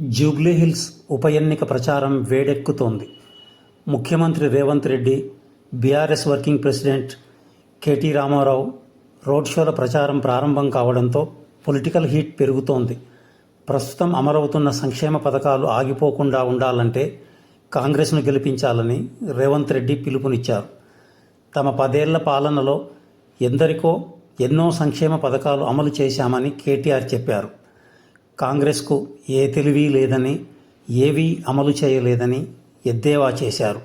జూబ్లీహిల్స్ ఉప ఎన్నిక ప్రచారం వేడెక్కుతోంది. ముఖ్యమంత్రి Revanth Reddy BRS working president KT Rama Rao road షోల ప్రచారం ప్రారంభం కావడంతో పొలిటికల్ హీట్ పెరుగుతోంది. ప్రస్తుతం అమరవుతున్న సంక్షేమ పథకాలు ఆగిపోకుండా ఉండాలంటే కాంగ్రెస్ను గెలిపించాలని రేవంత్ రెడ్డి పిలుపునిచ్చారు. తమ పదేళ్ళ పాలనలో ఎందరికో ఎన్నో సంక్షేమ పథకాలు అమలు చేశామని కేటీఆర్ చెప్పారు. కాంగ్రెస్కు ఏ తెలివి లేదని ఏవీ అమలు చేయలేదని ఎద్దేవా చేశారు.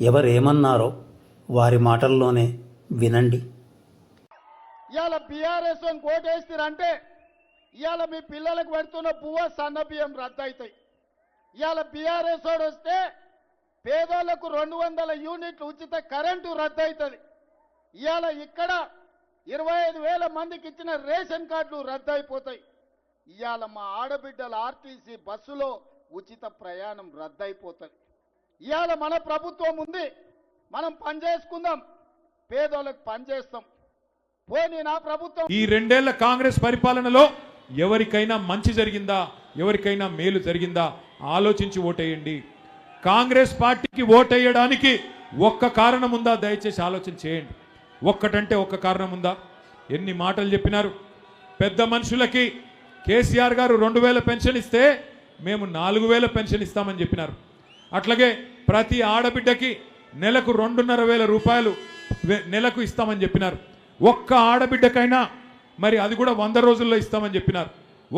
ఎవరేమన్నారో వారి మాటల్లోనే వినండి. ఇవాళ బీఆర్ఎస్ కోటేస్తారంటే ఇవాళ మీ పిల్లలకు పెడుతున్న పువ్వ సన్న బియ్యం రద్దు అవుతాయి ఇవాళ బీఆర్ఎస్ వాడు వస్తే పేదోళ్ళకు రెండు వందల యూనిట్లు ఉచిత కరెంటు రద్దు అవుతుంది ఇవాళ ఇక్కడ ఇరవై ఐదు వేల మందికి ఇచ్చిన రేషన్ కార్డులు రద్దు అయిపోతాయి ఇవాళ మా ఆడబిడ్డల ఆర్టీసీ బస్సులో ఉచిత ప్రయాణం రద్దయిపోతుంది ఇవాళ మన ప్రభుత్వం ఉంది. మనం పని చేసుకుందాం. పేదోళ్ళకి పని చేస్తాం. పోనీ నా ప్రభుత్వం ఈ రెండేళ్ళ కాంగ్రెస్ పరిపాలనలో ఎవరికైనా మంచి జరిగిందా? ఎవరికైనా మేలు జరిగిందా? ఆలోచించి ఓటేయండి. కాంగ్రెస్ పార్టీకి ఓటేయడానికి ఒక్క కారణం ఉందా? దయచేసి ఆలోచన చేయండి. ఒక్కటంటే ఒక్క కారణం ఉందా? ఎన్ని మాటలు చెప్పినారు? పెద్ద మనుషులకి కేసీఆర్ గారు రెండు వేల పెన్షన్ ఇస్తే మేము నాలుగు వేల పెన్షన్ ఇస్తామని చెప్పినారు. అట్లాగే ప్రతి ఆడబిడ్డకి నెలకు రెండున్నర వేల రూపాయలు నెలకు ఇస్తామని చెప్పినారు. ఒక్క ఆడబిడ్డకైనా మరి అది కూడా వంద రోజుల్లో ఇస్తామని చెప్పినారు.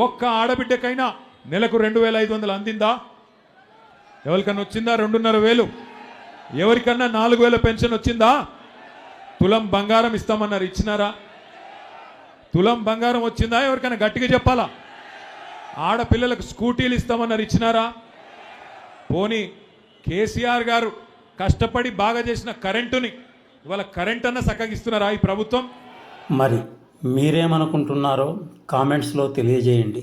ఒక్క ఆడబిడ్డకైనా నెలకు రెండు వేల ఐదు వందలు అందిందా? ఎవరికన్నా వచ్చిందా రెండున్నర వేలు? ఎవరికన్నా నాలుగు వేల పెన్షన్ వచ్చిందా? తులం బంగారం ఇస్తామన్నారు ఇచ్చినారా? తులం బంగారం వచ్చిందా? ఎవరికైనా గట్టిగా చెప్పాలా? ఆడపిల్లలకు స్కూటీలు ఇస్తామన్నారు ఇచ్చినారా? పోనీ కేసీఆర్ గారు కష్టపడి బాగా చేసిన కరెంటుని ఇవాళ కరెంట్ అన్న సక్కగిస్తున్నారా ఈ ప్రభుత్వం? మరి మీరేమనుకుంటున్నారో కామెంట్స్లో తెలియజేయండి.